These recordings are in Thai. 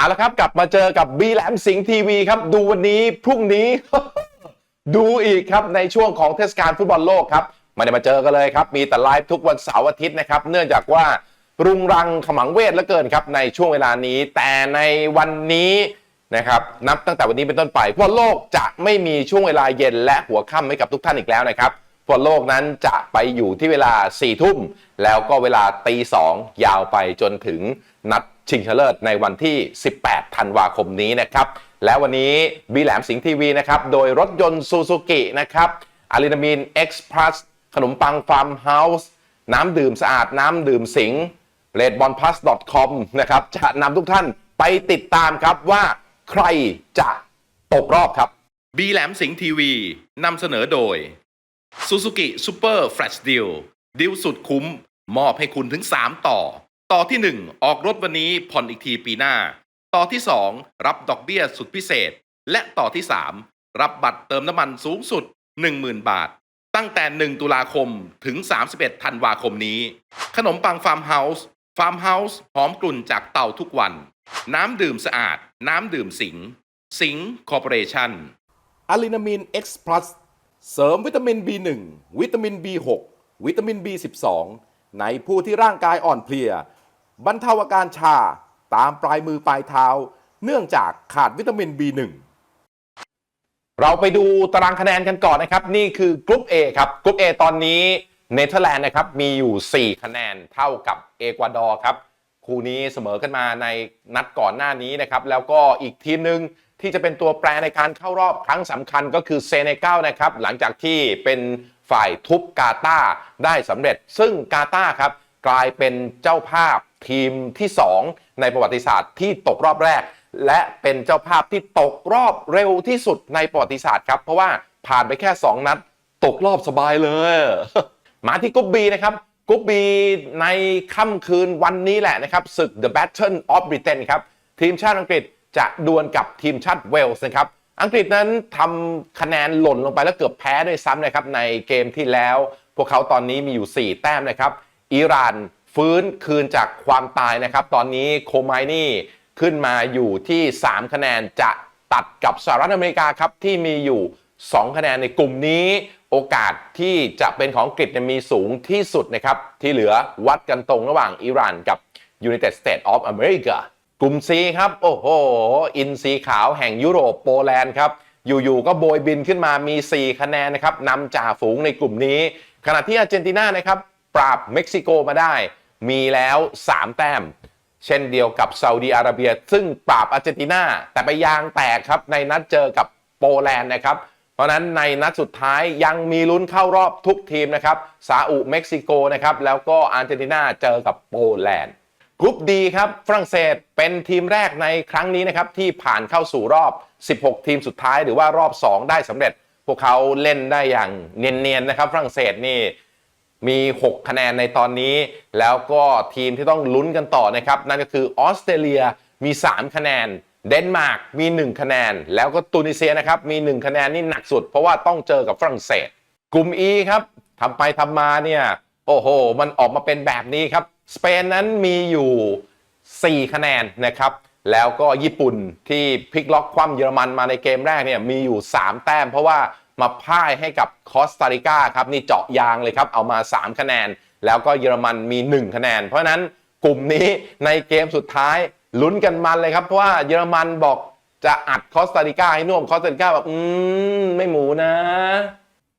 เอาละครับกลับมาเจอกับบีแหลมสิงห์ทีวีครับ ดูวันนี้พรุ่งนี้ ดูอีกครับในช่วงของเทศกาลฟุตบอลโลกครับไม่ได้มาเจอกันเลยครับ มีแต่ไลฟ์ทุกวันเสาร์อาทิตย์นะครับ เนื่องจากว่ารุงรังขมังเวทเหลือเกินครับในช่วงเวลานี้ แต่ในวันนี้นะครับนับตั้งแต่วันนี้เป็นต้นไปฟุตบอลโลกจะไม่มีช่วงเวลาเย็นและหัวค่ำให้กับทุกท่านอีกแล้วนะครับ ฟุตบอลโลกนั้นจะไปอยู่ที่เวลา4ี่ทุ่ม แล้วก็เวลาตีสองยาวไปจนถึงนัดชิงชนะเลิศในวันที่ 18 ธันวาคมนี้นะครับ และวันนี้บีแหลมสิงห์ทีวีนะครับ โดยรถยนต์ซูซูกินะครับอะลินามินเอ็กซ์พลัสขนมปังฟาร์มเฮาส์น้ำดื่มสะอาดน้ำดื่มสิง r e d b o n p l u s c o m นะครับ จะนำทุกท่านไปติดตามครับว่าใครจะตกรอบครับ บีแหลมสิงห์ทีวีนำเสนอโดย Suzuki Super Flash Deal ดิวสุดคุ้ม มอบให้คุณถึง 3 ต่อ ต่อที่ 1 ออกรถวันนี้ผ่อนอีกทีปีหน้า ต่อที่ 2 รับดอกเบี้ยสุดพิเศษ และต่อที่ 3 รับบัตรเติมน้ำมันสูงสุด 10,000 บาท ตั้งแต่ 1 ตุลาคมถึง 31 ธันวาคมนี้ ขนมปังฟาร์มเฮาส์ฟาร์มเฮาส์หอมกลุ่นจากเตาทุกวัน น้ำดื่มสะอาด น้ำดื่มสิง สิงคอร์ปอเรชั่นอะลินามิน X Plus เสริมวิตามิน B1 วิตามิน B6 วิตามิน B12 ในผู้ที่ร่างกายอ่อนเพลีย บรรเทาอาการชาตามปลายมือปลายเท้า เนื่องจากขาดวิตามิน B1 เราไปดูตารางคะแนนกันก่อนนะครับ นี่คือกรุ๊ป A ครับกรุ๊ป A ตอนนี้เนเธอร์แลนด์นะครับมีอยู่ 4 คะแนนเท่ากับเอกวาดอร์ครับ คู่นี้เสมอกันมาในนัดก่อนหน้านี้นะครับ แล้วก็อีกทีมหนึ่ง ที่จะเป็นตัวแปรในการเข้ารอบครั้งสำคัญก็คือเซเนกัลนะครับ หลังจากที่เป็นฝ่ายทุบกาตาได้สำเร็จ ซึ่งกาตาครับกลายเป็นเจ้าภาพทีมที่ 2 ในประวัติศาสตร์ที่ตกรอบแรก และเป็นเจ้าภาพที่ตกรอบเร็วที่สุดในประวัติศาสตร์ครับ เพราะว่าผ่านไปแค่ 2 นัด ตกรอบสบายเลย มาที่กรุ๊ปบีนะครับกรุ๊ปบีในค่ำคืนวันนี้แหละนะครับศึก The Battle of Britain ครับทีมชาติอังกฤษ จะดวลกับทีมชาติเวลส์นะครับ อังกฤษนั้นทำคะแนนหล่นลงไปแล้วเกือบแพ้ด้วยซ้ำนะครับในเกมที่แล้ว พวกเขาตอนนี้มีอยู่ 4 แต้มนะครับ อิหร่านฟื้นคืนจากความตายนะครับ ตอนนี้โคไมนี่ขึ้นมาอยู่ที่ 3 คะแนนจะตัดกับสหรัฐอเมริกาครับที่มีอยู่ 2 คะแนนในกลุ่มนี้ โอกาสที่จะเป็นของอังกฤษมีสูงที่สุดนะครับ ที่เหลือวัดกันตรงระหว่างอิหร่านกับ United States of America กลุ่ม C ครับ โอ้โห อินซีขาวแห่งยุโรปโปแลนด์ครับ อยู่ๆ ก็โบยบินขึ้นมามี 4 คะแนนนะครับนำจ่าฝูงในกลุ่มนี้ ขณะที่อาร์เจนตินานะครับ ปราบเม็กซิโกมาได้ มีแล้ว 3 แต้ม เช่นเดียวกับซาอุดีอาระเบีย ซึ่งปราบอาร์เจนตินาแต่ไปยางแตกครับ ในนัดเจอกับโปแลนด์นะครับ เพราะฉะนั้นในนัดสุดท้ายยังมีลุ้นเข้ารอบทุกทีมนะครับซาอุเม็กซิโกนะครับแล้วก็อาร์เจนตินาเจอกับโปแลนด์ กรุ๊ปดีครับฝรั่งเศสเป็นทีมแรกในครั้งนี้นะครับที่ผ่านเข้าสู่รอบ 16 ทีมสุดท้ายหรือว่ารอบ 2 ได้สำเร็จ พวกเขาเล่นได้อย่างเนียนๆนะครับฝรั่งเศสนี่มี 6 คะแนนในตอนนี้ แล้วก็ทีมที่ต้องลุ้นกันต่อนะครับ นั่นก็คือออสเตรเลียมี 3 คะแนน เดนมาร์กมี 1 คะแนน แล้วก็ตูนิเซียนะครับมี 1 คะแนนนี่หนักสุด เพราะว่าต้องเจอกับฝรั่งเศส กลุ่ม E ครับทำไปทำมาเนี่ยโอ้โห มันออกมาเป็นแบบนี้ครับ สเปนนั้นมีอยู่ 4 คะแนนนะครับ แล้วก็ญี่ปุ่นที่พลิกล็อกคว่ำเยอรมันมาในเกมแรกเนี่ยมีอยู่ 3 แต้ม เพราะว่ามาพ่ายให้กับคอสตาริกาครับนี่เจาะยางเลยครับ เอามา 3 คะแนน แล้วก็เยอรมันมี 1 คะแนน เพราะนั้นกลุ่มนี้ในเกมสุดท้ายลุ้นกันมันเลยครับ เพราะว่าเยอรมันบอกจะอัดคอสตาริกาให้น่วมคอสตาริกาแบบอืมไม่หมูนะ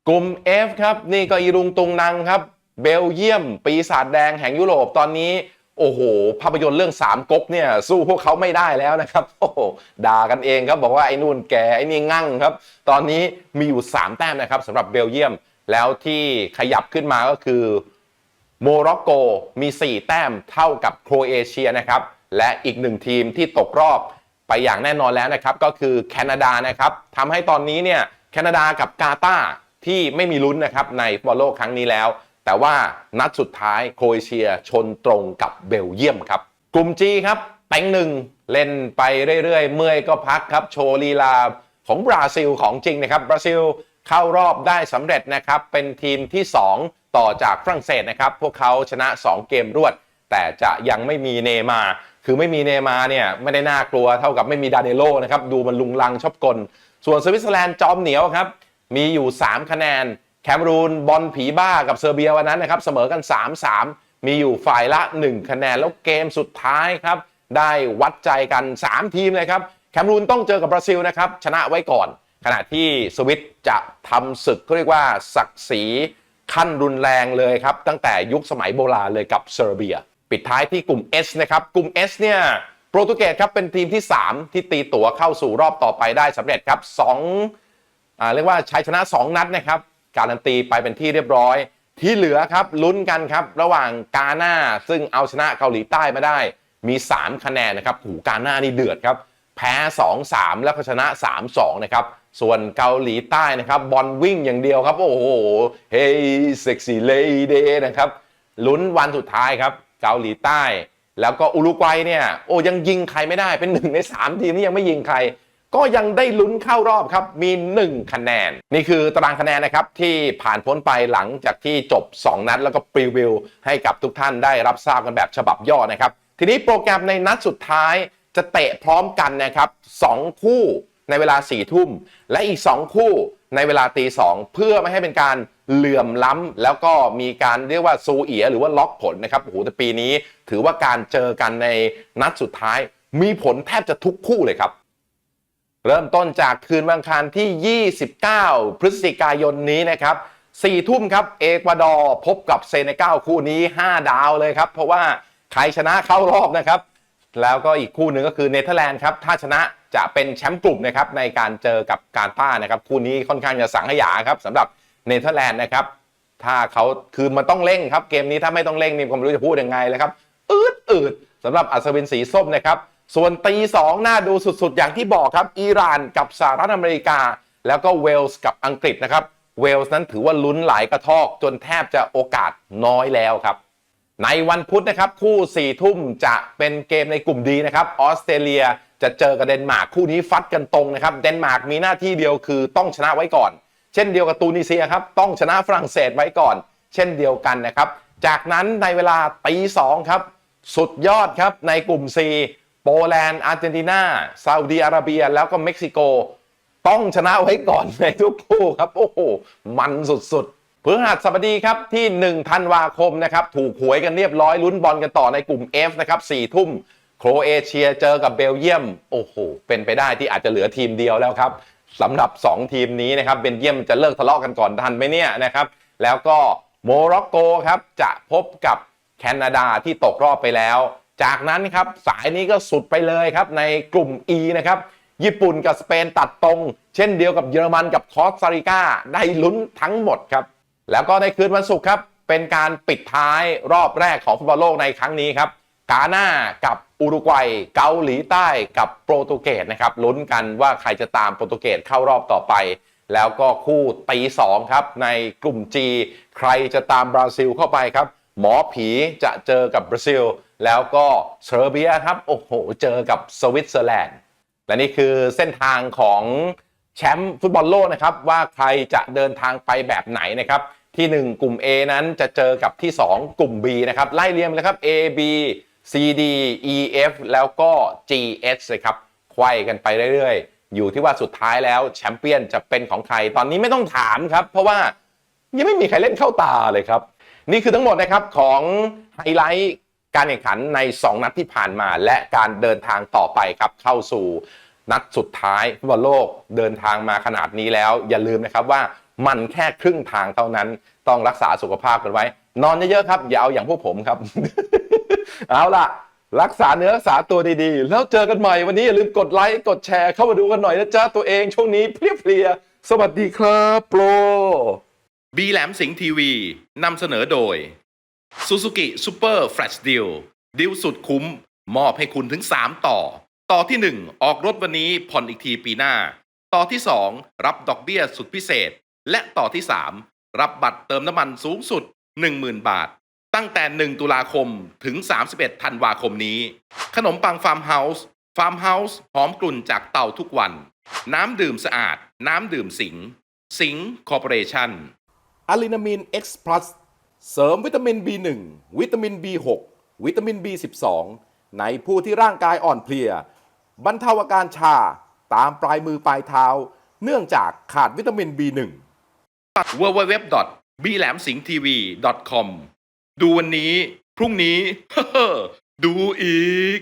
กลุ่ม F ครับนี่ก็อีรุงตุงนังครับ เบลเยียม ปีศาจแดงแห่งยุโรปตอนนี้ โอ้โห ภาพยนตร์เรื่องสามก๊กเนี่ย สู้พวกเขาไม่ได้แล้วนะครับ โอ้โหด่ากันเองครับ บอกว่าไอ้นู่นแกไอ้นี่งั่งครับ ตอนนี้มีอยู่ 3 แต้มนะครับสำหรับเบลเยียมแล้วที่ขยับขึ้นมาก็คือโมร็อกโกมี 4 แต้มเท่ากับโครเอเชียนะครับ และอีกหนึ่งทีมที่ตกรอบไปอย่างแน่นอนแล้วนะครับ ก็คือแคนาดานะครับทำให้ตอนนี้เนี่ยแคนาดากับกาตาร์ที่ไม่มีลุ้นนะครับในฟุตบอลโลกครั้งนี้แล้ว แต่ว่านัดสุดท้ายโครเอเชียชนตรงกับเบลเยียมครับ กลุ่ม G ครับแตงหนึ่งเล่นไปเรื่อยๆ เมื่อยก็พักครับ โชว์ลีลาของบราซิลของจริงนะครับบราซิลเข้ารอบได้สำเร็จนะครับ เป็นทีมที่ 2 ต่อจากฝรั่งเศสนะครับ พวกเขาชนะ 2 เกมรวด แต่จะยังไม่มีเนมา คือไม่มีเนมาเนี่ยไม่ได้น่ากลัวเท่ากับไม่มีดาเนโลนะครับ ดูมันลุงลังชอบกล ส่วนสวิตเซอร์แลนด์จอมเหนียวครับ มีอยู่ 3 คะแนน แคมรูนบอลผีบ้ากับเซอร์เบียวันนั้นนะครับเสมอกัน 3-3 มีอยู่ฝ่ายละ 1 คะแนนแล้วเกมสุดท้ายครับ ได้วัดใจกัน 3 ทีมเลยครับแคมรูนต้องเจอกับบราซิลนะครับชนะไว้ก่อน ขณะที่สวิตจะทำศึกเขาเรียกว่าศักดิ์ศรีขั้นรุนแรงเลยครับ ตั้งแต่ยุคสมัยโบราณเลยกับเซอร์เบีย ปิดท้ายที่กลุ่ม S นะครับกลุ่ม S เนี่ยโปรตุเกสครับเป็นทีมที่ 3 ที่ตีตั๋วเข้าสู่รอบต่อไปได้สำเร็จครับ2อ่าเรียกว่าชัยชนะ 2 นัดนะครับ การันตีไปเป็นที่เรียบร้อย ที่เหลือครับลุ้นกันครับ ระหว่างกาหน้าซึ่งเอาชนะเกาหลีใต้มาได้ มี 3 คะแนนนะครับหูกาหน้านี่เดือดครับ แพ้ 2-3 แล้วก็ชนะ 3-2 นะครับส่วนเกาหลีใต้นะครับบอลวิ่งอย่างเดียวครับ โอ้โหเฮ้ยเซ็กซี่เลดี้นะครับลุ้นวันสุดท้ายครับ เกาหลีใต้ แล้วก็อุรุกวัยเนี่ย โอ้ยังยิงใครไม่ได้เป็นหนึ่งใน 3 ทีมที่ยังไม่ยิงใคร ก็ยังได้ลุ้นเข้ารอบครับ มี 1 คะแนน นี่คือตารางคะแนนนะครับ ที่ผ่านพ้นไปหลังจากที่จบ 2 นัด แล้วก็พรีวิวให้กับทุกท่านได้รับทราบกันแบบฉบับย่อนะครับ ทีนี้โปรแกรมในนัดสุดท้ายจะเตะพร้อมกันนะครับ 2 คู่ในเวลา4ี่ทุ่ม และอีก 2 คู่ในเวลาตีสองเพื่อไม่ให้เป็นการเหลื่อมล้ำแล้วก็มีการเรียกว่าซูเอียหรือว่าล็อกผลนะครับโอ้โหแต่ปีนี้ถือว่าการเจอกันในนัดสุดท้าย มีผลแทบจะทุกคู่เลยครับ เริ่มต้นจากคืนวันอังคารที่ 29 พฤศจิกายนนี้นะครับ4ทุ่มครับ เอกวาดอร์พบกับเซเนกัลคู่นี้ 5 ดาวเลยครับ เพราะว่าใครชนะเข้ารอบนะครับ แล้วก็อีกคู่หนึ่งก็คือเนเธอร์แลนด์ครับ ถ้าชนะจะเป็นแชมป์กลุ่มนะครับในการเจอกับการต้านะครับ คู่นี้ค่อนข้างจะสังขยาครับสำหรับเนเธอร์แลนด์นะครับ ถ้าเขาคือมันต้องเร่งครับ เกมนี้ถ้าไม่ต้องเร่งนี่ผมไม่รู้จะพูดยังไงเลยครับ อืดอืดสำหรับอัศวินสีส้มนะครับ ส่วนตีสองน่าดูสุดๆ อย่างที่บอกครับอิหร่านกับสหรัฐอเมริกา แล้วก็เวลส์กับอังกฤษนะครับ เวลส์นั้นถือว่าลุ้นหลายกระทอก จนแทบจะโอกาสน้อยแล้วครับ ในวันพุธนะครับ คู่4ี่ทุ่มจะเป็นเกมในกลุ่มดีนะครับออสเตรเลียจะเจอกับเดนมาร์กคู่นี้ฟัดกันตรงนะครับ เดนมาร์กมีหน้าที่เดียวคือต้องชนะไว้ก่อน เช่นเดียวกับตูนิเซียครับต้องชนะฝรั่งเศสไว้ก่อน เช่นเดียวกันนะครับ จากนั้นในเวลาตีสองครับสุดยอดครับในกลุ่ม C โปแลนด์ อาร์เจนตินาซาอุดีอาระเบีย แล้วก็เม็กซิโก ต้องชนะไว้ก่อนในทุกคู่ครับ โอ้โห มันสุดๆพฤหัสบดีครับที่ 1 ธันวาคมนะครับ ถูกหวยกันเรียบร้อยลุ้นบอลกันต่อในกลุ่ม F นะครับ4ทุ่มโครเอเชียเจอกับเบลเยียม โอ้โห เป็นไปได้ที่อาจจะเหลือทีมเดียวแล้วครับสำหรับ 2 ทีมนี้นะครับเบลเยียมจะเลิกทะเลาะกันก่อนทันไหมเนี่ยนะครับ แล้วก็โมร็อกโกครับจะพบกับแคนาดาที่ตกรอบไปแล้ว จากนั้นครับสายนี้ก็สุดไปเลยครับในกลุ่ม E นะครับญี่ปุ่นกับสเปนตัดตรง เช่นเดียวกับเยอรมันกับคอสตาริกาได้ลุ้นทั้งหมดครับ แล้วก็ในคืนวันศุกร์ครับ เป็นการปิดท้ายรอบแรกของฟุตบอลโลกในครั้งนี้ครับกาหน้ากับอุรุกวัย เกาหลีใต้กับโปรตุเกสนะครับลุ้นกันว่าใครจะตามโปรตุเกสเข้ารอบต่อไป แล้วก็คู่ตีสองครับในกลุ่ม G ใครจะตามบราซิลเข้าไปครับ หมอผีจะเจอกับบราซิล แล้วก็เซอร์เบียครับ โอ้โห เจอกับสวิตเซอร์แลนด์ และนี่คือเส้นทางของแชมป์ฟุตบอลโลกนะครับ ว่าใครจะเดินทางไปแบบไหนนะครับ ที่ 1 กลุ่ม A นั้นจะเจอกับที่ 2 กลุ่ม B นะครับ ไล่เรียงเลยครับ A B C D E F แล้วก็ G H เลยครับไขว้กันไปเรื่อยๆ อยู่ที่ว่าสุดท้ายแล้วแชมเปี้ยนจะเป็นของใคร ตอนนี้ไม่ต้องถามครับ เพราะว่ายังไม่มีใครเล่นเข้าตาเลยครับ นี่คือทั้งหมดนะครับของไฮไลท์การแข่งขันใน 2 นัดที่ผ่านมา และการเดินทางต่อไปครับเข้าสู่นัดสุดท้ายฟุตบอลโลกเดินทางมาขนาดนี้แล้ว อย่าลืมนะครับว่ามันแค่ครึ่งทางเท่านั้นต้องรักษาสุขภาพกันไว้ นอนเยอะๆครับ อย่าเอาอย่างพวกผมครับ เอาล่ะ รักษาเนื้อรักษาตัวดีๆ แล้วเจอกันใหม่วันนี้อย่าลืมกดไลค์กดแชร์เข้ามาดูกันหน่อยนะจ๊ะตัวเองช่วงนี้เพลียๆสวัสดีครับโปร บีแหลมสิงห์ทีวีนำเสนอโดย Suzuki Super Flash Deal ดิวสุดคุ้ม มอบให้คุณถึง 3 ต่อ ต่อที่ 1 ออกรถวันนี้ผ่อนอีกทีปีหน้า ต่อที่ 2 รับดอกเบี้ยสุดพิเศษ และต่อที่ 3 รับบัตรเติมน้ำมันสูงสุด 10,000 บาท ตั้งแต่ 1 ตุลาคมถึง 31 ธันวาคมนี้ ขนมปังฟาร์มเฮาส์ฟาร์มเฮาส์หอมกลุ่นจากเตาทุกวัน น้ำดื่มสะอาด น้ำดื่มสิงสิงคอร์ปอเรชั่น อะลินามีน X Plus เสริมวิตามิน B1 วิตามิน B6 วิตามิน B12 ในผู้ที่ร่างกายอ่อนเพลีย บรรเทาอาการชาตามปลายมือปลายเท้า เนื่องจากขาดวิตามิน B1 w w w b l a m s i n g t v c o m ดูวันนี้ พรุ่งนี้ ดูอีก